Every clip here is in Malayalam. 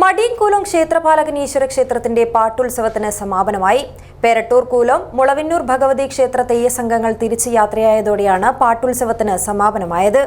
മടിയൻകൂലം ക്ഷേത്രപാലകൻ ഈശ്വര ക്ഷേത്രത്തിന്റെ പാട്ടുത്സവത്തിന് സമാപനമായി. പേരട്ടൂർ കൂലം മുളവിന്നൂർ ഭഗവതി ക്ഷേത്ര തെയ്യസംഘങ്ങൾ തിരിച്ചു യാത്രയായതോടെയാണ് പാട്ടുത്സവത്തിന് സമാപനമായത്.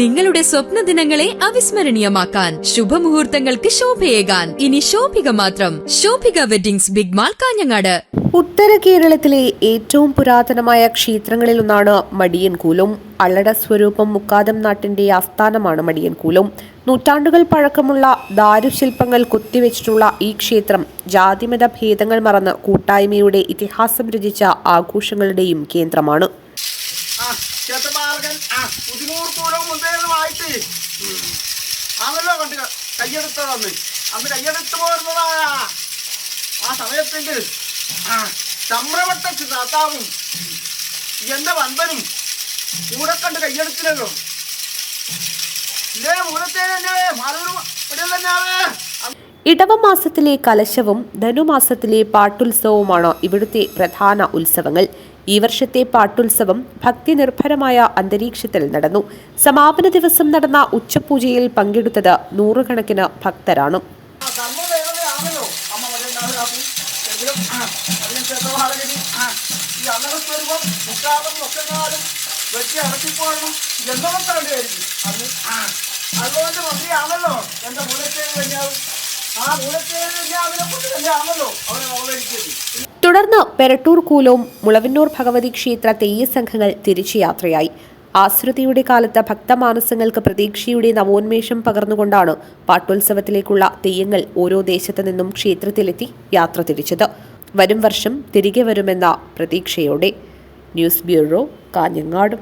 നിങ്ങളുടെ സ്വപ്ന ദിനങ്ങളെ അവിസ്മരണീയമാക്കാൻ ശുഭമുഹൂർത്തങ്ങൾക്ക് ശോഭയേകാൻ. ഇനി ശോഭിക മാത്രം. Shobhika weddings big mall Kanhangad. ഉത്തര കേരളത്തിലെ ഏറ്റവും പുരാതനമായ ക്ഷേത്രങ്ങളിലൊന്നാണ് മടിയൻകൂലം. അള്ളട സ്വരൂപം മുക്കാദം നാട്ടിന്റെ ആസ്ഥാനമാണ് മടിയൻകൂലം. നൂറ്റാണ്ടുകൾ പഴക്കമുള്ള ദാരുശില്പങ്ങൾ കൊത്തിവെച്ചിട്ടുള്ള ഈ ക്ഷേത്രം ജാതിമത ഭേദങ്ങൾ മറന്ന് കൂട്ടായ്മയുടെ ഇതിഹാസം രചിച്ച ആഘോഷങ്ങളുടെയും കേന്ദ്രമാണ്. ആ സമയത്തെങ്കിൽ ചമ്രവട്ട താത്താവും എന്റെ വൻപനും കൂടെ കണ്ട് കയ്യെടുത്തില്ലല്ലോ. ഇല്ലേ മൂലത്തെ തന്നെ മാലൂർ ഇവിടെ തന്നെയാണ് ഇടവമാസത്തിലെ കലശവും ധനുമാസത്തിലെ പാട്ടുത്സവവുമാണ് ഇവിടുത്തെ പ്രധാന ഉത്സവങ്ങൾ. ഈ വർഷത്തെ പാട്ടുത്സവം ഭക്തി നിർഭരമായ അന്തരീക്ഷത്തിൽ നടന്നു. സമാപന ദിവസം നടന്ന ഉച്ചപൂജയിൽ പങ്കെടുത്തത് നൂറുകണക്കിന് ഭക്തരാണ്. ആ എങ്കിലും ആ അതിന് ഈ അന്നര വരുമ്പോൾ മുക്കാതും ഒക്കെങ്ങാലും വെട്ടി അടക്കിപ്പോഴണം എന്നൊക്കെ വേണ്ടിയായിരിക്കും അന്ന് ആ അതുകൊണ്ട് മന്ത്രിയാണല്ലോ എന്റെ മൂലത്തേര് കഴിഞ്ഞാൽ ആ മൂലത്തേര് കഴിഞ്ഞാൽ കൊണ്ട് തന്നെയാണല്ലോ അവനെ അവതരിച്ചത് തുടർന്ന് പെരട്ടൂർ കൂലവും മുളവന്നൂർ ഭഗവതി ക്ഷേത്ര തെയ്യസംഘങ്ങൾ തിരിച്ചു യാത്രയായി. ആശ്രുതിയുടെ കാലത്ത് ഭക്തമാനസങ്ങൾക്ക് പ്രതീക്ഷയുടെ നവോന്മേഷം പകർന്നുകൊണ്ടാണ് പാട്ടോത്സവത്തിലേക്കുള്ള തെയ്യങ്ങൾ ഓരോ ദേശത്തു നിന്നും ക്ഷേത്രത്തിലെത്തി യാത്ര തിരിച്ചത്. വരും വർഷം തിരികെ വരുമെന്ന പ്രതീക്ഷയോടെ. News bureau Kanhangad.